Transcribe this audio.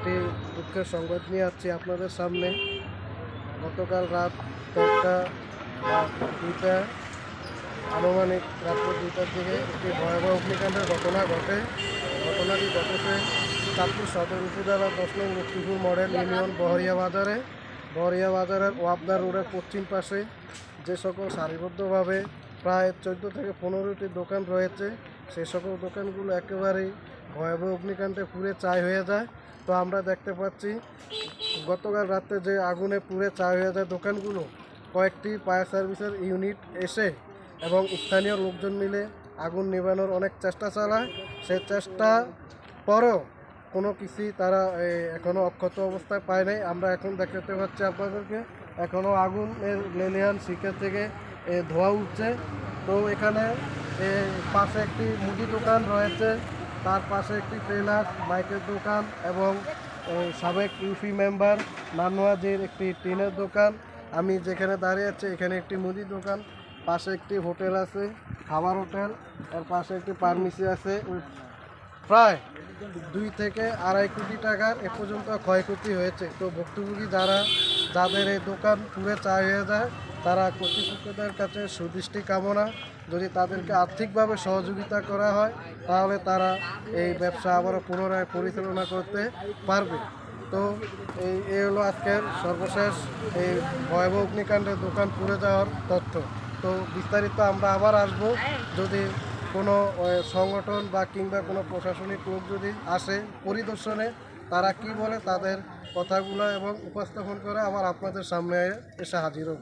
একটি দুঃখের সংবাদ নিয়ে আসছি আপনাদের সামনে। গতকাল রাত দেড়টা বা দুইটা, আনুমানিক রাত্র দুইটার দিকে একটি ভয়াবহ অগ্নিকাণ্ডের ঘটনা ঘটে। ঘটনাটি ঘটেছে চাঁদপুর সদর উপজেলা দশ নং লক্ষ্মীপুর মডেল ইউনিয়ন বহরিয়া বাজারে। বহরিয়া বাজারের ওয়াবদা রোডের পশ্চিম পাশে যে সকল সারিবদ্ধভাবে প্রায় চোদ্দ থেকে পনেরোটি দোকান রয়েছে। সেই সকল দোকানগুলো একেবারেই ভয়াবহ অগ্নিকাণ্ডে পুড়ে চাই হয়ে যায়। তো আমরা দেখতে পাচ্ছি, গতকাল রাতে যে আগুনে পুড়ে চাই হয়ে যায় দোকানগুলো, কয়েকটি ফায়ার সার্ভিসের ইউনিট এসে এবং স্থানীয় লোকজন মিলে আগুন নেভানোর অনেক চেষ্টা চালায়। সেই চেষ্টা পরেও কোনো কিছুই তারা এখনও অক্ষত অবস্থায় পায় নাই। আমরা এখন দেখতে পাচ্ছি আপনাদেরকে, এখনও আগুনের লেলিয়ান শিখা থেকে ধোঁয়া উঠছে। তো এখানে পাশে একটি মুদি দোকান রয়েছে। তার পাশে একটি ট্রেলার, বাইকের দোকান এবং সাবেক ইউপি মেম্বার নানোয়াজির একটি টিনের দোকান। আমি যেখানে দাঁড়িয়ে আছি, এখানে একটি মুদি দোকান। পাশে একটি হোটেল আছে, খাবার হোটেল। এর পাশে একটি ফার্মেসি আছে। প্রায় দুই থেকে আড়াই কোটি টাকার এ পর্যন্ত ক্ষয়ক্ষতি হয়েছে। তো ভুক্তভোগী যারা যাদের এই দোকান পুরে হয়ে যায়। তারা কর্তৃপক্ষদের কাছে সুদৃষ্টি কামনা। যদি তাদেরকে আর্থিকভাবে সহযোগিতা করা হয়, তাহলে তারা এই ব্যবসা আবারও পুনরায় পরিচালনা করতে পারবে। তো এই হলো আজকের সর্বশেষ এই ভয়াবহ অগ্নিকাণ্ডে দোকান পুড়ে যাওয়ার তথ্য। তো বিস্তারিত আমরা আবার আসব। যদি কোনো সংগঠন বা কিংবা কোনো প্রশাসনিক লোক যদি আসে পরিদর্শনে, তারা কি বলে তাদের কথাগুলো এবং উপস্থাপন করে আবার আপনাদের সামনে এসে হাজির হব।